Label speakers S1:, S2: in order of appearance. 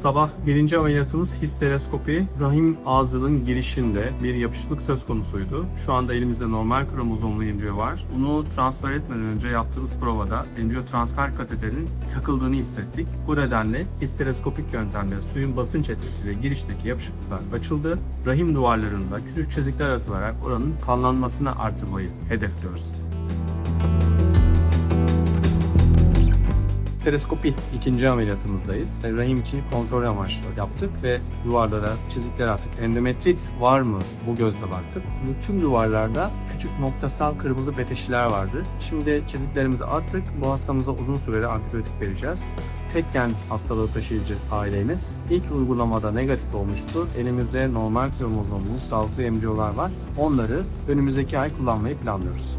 S1: Sabah birinci ameliyatımız histeroskopi. Rahim ağzının girişinde bir yapışıklık söz konusuydu. Şu anda elimizde normal kromozomlu embriyo var. Bunu transfer etmeden önce yaptığımız provada embriyo transfer kateterinin takıldığını hissettik. Bu nedenle histeroskopik yöntemle suyun basınç etkisiyle girişteki yapışıklıklar açıldı. Rahim duvarlarında küçük çizikler atılarak oranın kanlanmasını artırmayı hedefliyoruz. Stereoskopi ikinci ameliyatımızdayız. Rahim içini kontrol amaçlı yaptık ve duvarlara çizikler attık. Endometrit var mı? Bu gözle baktık. Tüm duvarlarda küçük noktasal kırmızı beteşiler vardı. Şimdi çiziklerimizi attık. Bu hastamıza uzun süreli antibiyotik vereceğiz. Tekken hastalığı taşıyıcı ailemiz. İlk uygulamada negatif olmuştu. Elimizde normal kromozomlu sağlıklı embriyolar var. Onları önümüzdeki ay kullanmayı planlıyoruz.